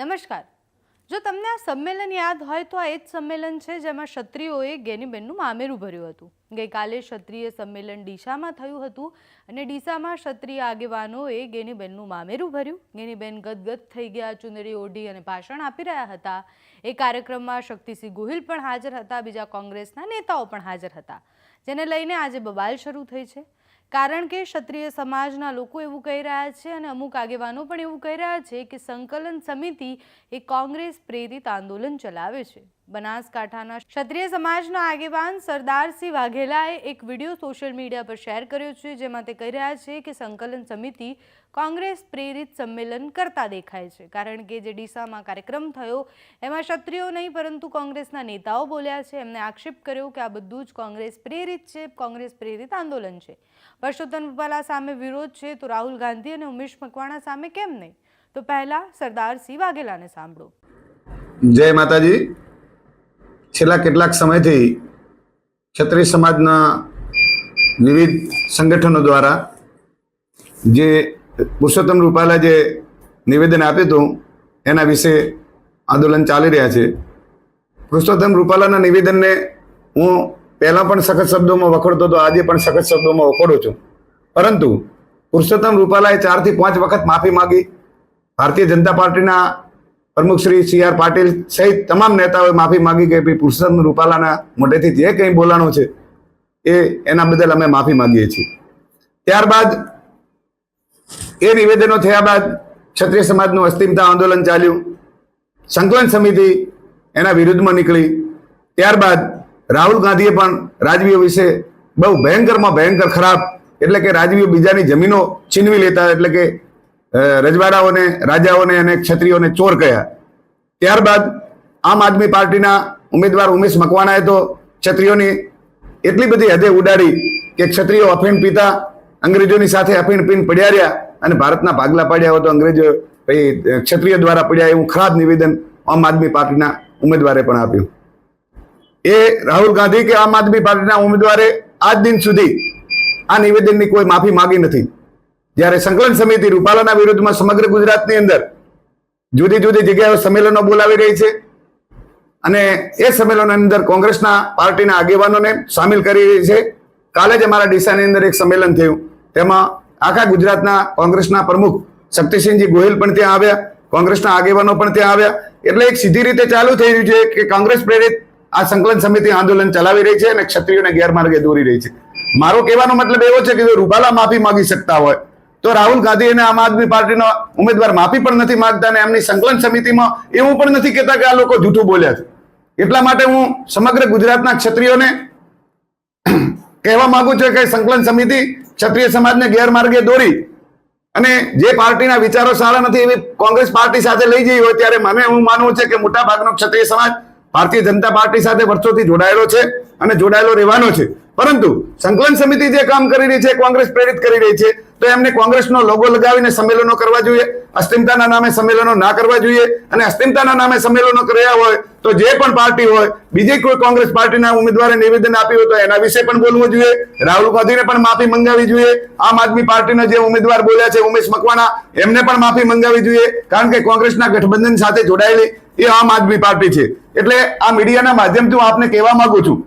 નમસ્કાર. જો તમને આ સંમેલન યાદ હોય તો આ એ જ સંમેલન છે જેમાં ક્ષત્રિયોએ ગેનીબેનનું મામેરું ભર્યું હતું. ગઈકાલે ક્ષત્રિય સંમેલન ડીસામાં થયું હતું અને ડીસામાં ક્ષત્રિય આગેવાનોએ ગેનીબેનનું મામેરું ભર્યું. ગેનીબેન ગદગદ થઈ ગયા ચુંદડી ઓઢી અને ભાષણ આપી રહ્યા હતા. એ કાર્યક્રમમાં શક્તિસિંહ ગોહિલ પણ હાજર હતા, બીજા કોંગ્રેસના નેતાઓ પણ હાજર હતા. જેને લઈને આજે બબાલ શરૂ થઈ છે. કારણ કે ક્ષત્રિય સમાજના લોકો એવું કહી રહ્યા છે અને અમુક આગેવાનો પણ એવું કહી રહ્યા છે કે સંકલન સમિતિ એ કોંગ્રેસ પ્રેરિત આંદોલન ચલાવે છે. બનાસકાંઠાના ક્ષત્રિય સમાજના આગેવાન સરદારસિંહ વાઘેલાએ એક વીડિયો સોશિયલ મીડિયા પર શેર કર્યો છે, જેમાં તે કહી રહ્યા છે કે સંકલન સમિતિ કોંગ્રેસ પ્રેરિત સંમેલન કરતા દેખાય છે. કારણ કે જે ડીસામાં કાર્યક્રમ થયો, એમાં ક્ષત્રિયો નહીં, પરંતુ કોંગ્રેસના નેતાઓ બોલ્યા છે. એમને આક્ષેપ કર્યો કે આ બધું જ કોંગ્રેસ પ્રેરિત છે, કોંગ્રેસ પ્રેરિત આંદોલન છે. પરસોત્તમ રૂપાલા સામે વિરોધ છે, તો રાહુલ ગાંધી અને ઉમેશ મકવાણા સામે કેમ નહીં? તો પહેલા સરદારસિંહ વાઘેલાને સાંભળો. જય માતાજી. છેલ્લા કેટલાક સમયથી ક્ષત્રિય સમાજના વિવિધ સંગઠનો દ્વારા જે પુરુષોત્તમ રૂપાલા જે નિવેદન આપ્યું હતું, એના વિશે આંદોલન ચાલી રહ્યા છે. પુરુષોત્તમ રૂપાલાના નિવેદનને હું પહેલાં પણ સખત શબ્દોમાં વખોડતો હતો, આજે પણ સખત શબ્દોમાં વખોડું છું. પરંતુ પુરુષોત્તમ રૂપાલાએ ચારથી પાંચ વખત માફી માગી. ભારતીય જનતા પાર્ટીના પ્રમુખ શ્રી સી આર પાટીલ સહિત તમામ નેતાઓએ માફી માંગી કે પુરુષોત્તમ રૂપાલાના મોઢેથી જે કંઈ બોલાણું છે, એ એના બદલ અમે માફી માંગીએ છીએ. ત્યારબાદ એ નિવેદનો થયા બાદ ક્ષત્રિય સમાજનું અસ્તિમતા આંદોલન ચાલ્યું. સંકલન સમિતિ એના વિરુદ્ધમાં નીકળી. ત્યારબાદ રાહુલ ગાંધીએ પણ રાજવીઓ વિશે બહુ ભયંકરમાં ભયંકર ખરાબ, એટલે કે રાજવીઓ બીજાની જમીનો છીનવી લેતા, એટલે કે રજવાડાઓને, રાજાઓને અને ક્ષત્રિયોને ચોર કહ્યા ત્યારબાદ આમ આદમી પાર્ટીના ઉમેદવાર ઉમેશ મકવાણાએ તો ક્ષત્રિયોની એટલી બધી હદે ઉડાડી કે ક્ષત્રિયો અફીણ પીતા અંગ્રેજોની સાથે અફીણ પીને પડ્યા રહ્યા અને ભારતના ભાગલા પાડ્યા હોય તો અંગ્રેજો ભાઈ ક્ષત્રિય દ્વારા પડ્યા એવું ખરાબ નિવેદન આમ આદમી પાર્ટીના ઉમેદવારે પણ આપ્યું. એ રાહુલ ગાંધી કે આમ આદમી પાર્ટીના ઉમેદવારે આજ દિન સુધી આ નિવેદનની કોઈ માફી માંગી નથી. જ્યારે સંકલન સમિતિ રૂપાલાના વિરુદ્ધમાં સમગ્ર ગુજરાતની અંદર જુદી જુદી જગ્યાએ સંમેલનો બોલાવી રહી છે અને એ સંમેલનની અંદર કોંગ્રેસના પાર્ટીના આગેવાનોને સામેલ કરી રહી છે. કાલે જ અમારા ડીસાની અંદર એક સંમેલન થયું. તેમાં આખા ગુજરાતના કોંગ્રેસના પ્રમુખ શક્તિસિંહજી ગોહિલ પણ ત્યાં આવ્યા, કોંગ્રેસના આગેવાનો પણ ત્યાં આવ્યા. એટલે એક સીધી રીતે ચાલુ થઈ રહ્યું છે કે કોંગ્રેસ પ્રેરિત આ સંકલન સમિતિ આંદોલન ચલાવી રહી છે અને ક્ષત્રિયોને ગેરમાર્ગે દોરી રહી છે. મારો કહેવાનો મતલબ એવો છે કે જો રૂપાલા માફી માંગી શકતા હોય તો રાહુલ ગાંધી અને આમ આદમી પાર્ટીનો ઉમેદવાર માફી પણ નથી માગતા અને એમની સંકલન સમિતિમાં એવું પણ નથી કહેતા કે આ લોકો જૂઠું બોલ્યા છે. એટલા માટે હું સમગ્ર ગુજરાતના ક્ષત્રિયોને કહેવા માંગુ છું કે સંકલન સમિતિ ક્ષત્રિય સમાજને ગેરમાર્ગે દોરી અને જે પાર્ટીના વિચારો સારા નથી એવી કોંગ્રેસ પાર્ટી સાથે લઈ જઈ હોય ત્યારે મને હું માનવું છે કે મોટા ભાગનો ક્ષત્રિય સમાજ ભારતીય જનતા પાર્ટી સાથે વર્ષોથી જોડાયેલો છે અને જોડાયેલો રહેવાનો છે. પરંતુ સંકલન સમિતિ જે કામ કરી રહી છે, કોંગ્રેસ પ્રેરિત કરી રહી છે, તો એમને કોંગ્રેસનો લોગો લગાવીને સંમેલનો કરવા જોઈએ, અસ્થિમતાના નામે સંમેલનો ના કરવા જોઈએ અને અસ્થિમતાના નામે સંમેલનો કર્યા હોય તો જે પણ પાર્ટી હોય, બીજી કોઈ કોંગ્રેસ પાર્ટીના ઉમેદવારે નિવેદન આપ્યું હોય તો એના વિશે પણ બોલવું જોઈએ, રાહુલ ગાંધીને પણ માફી મંગાવી જોઈએ, આમ આદમી પાર્ટીના જે ઉમેદવાર બોલ્યા છે, ઉમેશ મકવાણા, એમને પણ માફી મંગાવી જોઈએ, કારણ કે કોંગ્રેસના ગઠબંધન સાથે જોડાયેલી એ આમ આદમી પાર્ટી છે. એટલે આ મીડિયાના માધ્યમથી હું આપને કહેવા માંગુ છું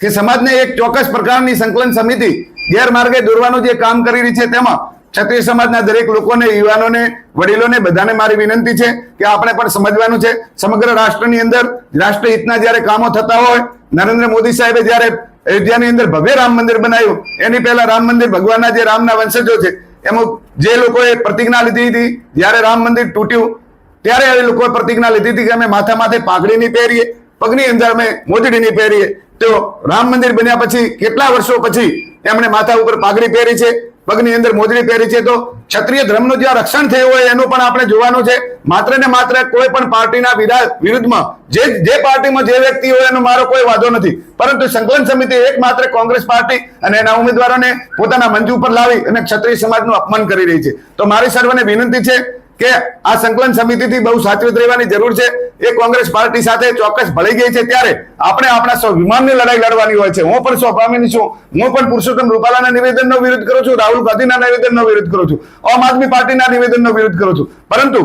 કે સમાજને એક ચોક્કસ પ્રકારની સંકલન સમિતિ ગેરમાર્ગે દોરવાનું જે કામ કરી રહી છે તેમાં ક્ષત્રિય સમાજના દરેક લોકોને, યુવાનોને, વડીલોને બધાને મારી વિનંતી છે કે આપણે પણ સમજવાનું છે. સમગ્ર રાષ્ટ્રની અંદર રાષ્ટ્રહિતના જ્યારે કામો થતા હોય, નરેન્દ્ર મોદી સાહેબે જ્યારે અયોધ્યાની અંદર ભવ્ય રામ મંદિર બનાવ્યું, એની પહેલા રામ મંદિર ભગવાનના જે રામના વંશજો છે, એમાં જે લોકોએ પ્રતિજ્ઞા લીધી હતી, જ્યારે રામ મંદિર તૂટ્યું, ત્યારે એ લોકોએ પ્રતિજ્ઞા લીધી હતી કે અમે માથા માથે પાઘડી નહીં પહેરીએ પગની અંદર અમે મોજડી પહેરીએ. તો રામ મંદિર બન્યા પછી કેટલા વર્ષો પછી એમણે માથા ઉપર પાઘડી પહેરી છે, પગની અંદર મોજડી પહેરી છે. તો ક્ષત્રિય ધર્મનું જ્યાં રક્ષણ થયું હોય એનું પણ આપણે જોવાનું છે. માત્ર ને માત્ર કોઈ પણ પાર્ટીના વિરા- વિરુદ્ધમાં જે જે પાર્ટીમાં જે વ્યક્તિ હોય એનો મારો કોઈ વાંધો નથી. પરંતુ સંકલન સમિતિ એક માત્ર કોંગ્રેસ પાર્ટી અને એના ઉમેદવારોને પોતાના મંચ ઉપર લાવી અને ક્ષત્રિય સમાજનું અપમાન કરી રહી છે. તો મારી સર્વને વિનંતી છે કે આ સંકલન સમિતિથી બહુ સાચવીત રહેવાની જરૂર છે. એ કોંગ્રેસ પાર્ટી સાથે ચોક્કસ ભળી ગઈ છે ત્યારે આપણે આપણા સ્વાભિમાનની લડાઈ લડવાની હોય છે. હું પણ સ્વાભિમાની છું. હું પણ પુરુષોત્તમ રૂપાલાના નિવેદનનો વિરોધ કરું છું. રાહુલ ગાંધીના નિવેદનનો વિરોધ કરું છું. આમ આદમી પાર્ટીના નિવેદનનો વિરોધ કરું છું. પરંતુ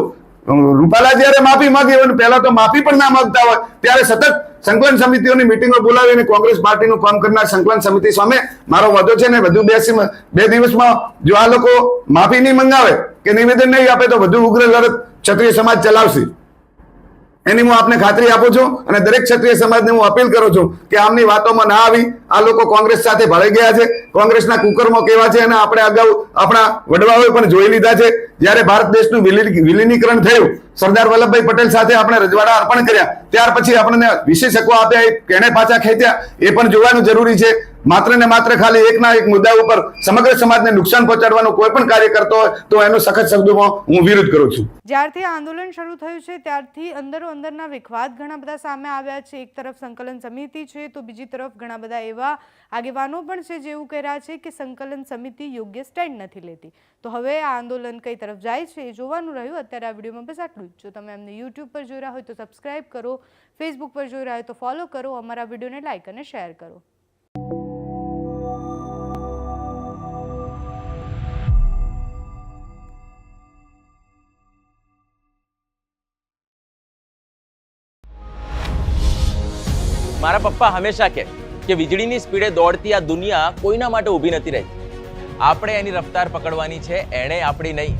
રૂપાલા જ્યારે માફી માંગી હોય પહેલા તો માફી પણ ના માંગતા હોય, ત્યારે સતત સંકલન સમિતિઓની મિટિંગો બોલાવીને કોંગ્રેસ પાર્ટીનું કામ કરનાર સંકલન સમિતિ સામે મારો વધુ છે ને વધુ બે બે દિવસમાં જો આ લોકો માફી નહીં મંગાવે કે નિવેદન નહીં આપે તો વધુ ઉગ્ર લડત ક્ષત્રિય સમાજ ચલાવશે. એની હું આપને ખાતરી આપું છું અને દરેક ક્ષત્રિય સમાજને હું અપીલ કરું છું કે આમની વાતોમાં ના આવી. આ લોકો કોંગ્રેસ સાથે ભળાઈ ગયા છે. કોંગ્રેસના કુકર્મો કેવા છે અને આપણે અગાઉ આપણા વડવાઓએ પણ જોઈ લીધા છે. જ્યારે ભારત દેશનું વિલીનીકરણ થયું સરદાર વલ્લભભાઈ પટેલ સાથે આપણે રજવાડા અર્પણ કર્યા. ત્યાર પછી આપણને વિશેષકો આપ્યા, એ કેણે પાછા ખેંચ્યા, એ પણ જોવાનું જરૂરી છે. માત્ર ને માત્ર ખાલી એકના એક મુદ્દા ઉપર સમગ્ર સમાજને નુકસાન પહોંચાડવાનું કોઈ પણ કાર્ય કરતો હોય, તો એનો સખત શબ્દોમાં હું વિરોધ કરું છું. જ્યારથી આંદોલન શરૂ થયું છે, ત્યારથી અંદરો અંદરના વિખવાદ ઘણા બધા સામે આવ્યા છે. એક તરફ સંકલન સમિતિ છે, તો બીજી તરફ ઘણા બધા એવા આગેવાનો પણ છે જેવું કહી રહ્યા છે કે સંકલન સમિતિ યોગ્ય સ્ટેન્ડ નથી લેતી. તો હવે આ આંદોલન કઈ તરફ જાય છે એ જોવાનું રહ્યું. અત્યારે આ વિડીયોમાં બસ આટલું જ જો તમે અમને યુટ્યુબ પર જોઈ રહ્યા હોય તો સબસ્ક્રાઇબ કરો ફેસબુક પર જોઈ રહ્યા હોય તો ફોલો કરો, અમારા વિડીયોને લાઇક અને શેર કરો. મારા પપ્પા હંમેશા કહે કે વીજળીની સ્પીડે દોડતી આ દુનિયા કોઈના માટે ઊભી નથી રહી આપણે એની રફતાર પકડવાની છે, એણે આપણી નહીં.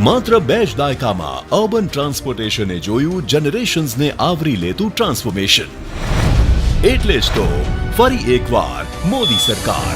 માત્ર બે જ દાયકામાં અર્બન ટ્રાન્સપોર્ટેશને જોયું, જનરેશન્સને આવરી લેતું ટ્રાન્સફોર્મેશન. એટલે જ તો, ફરી એકવાર મોદી સરકાર.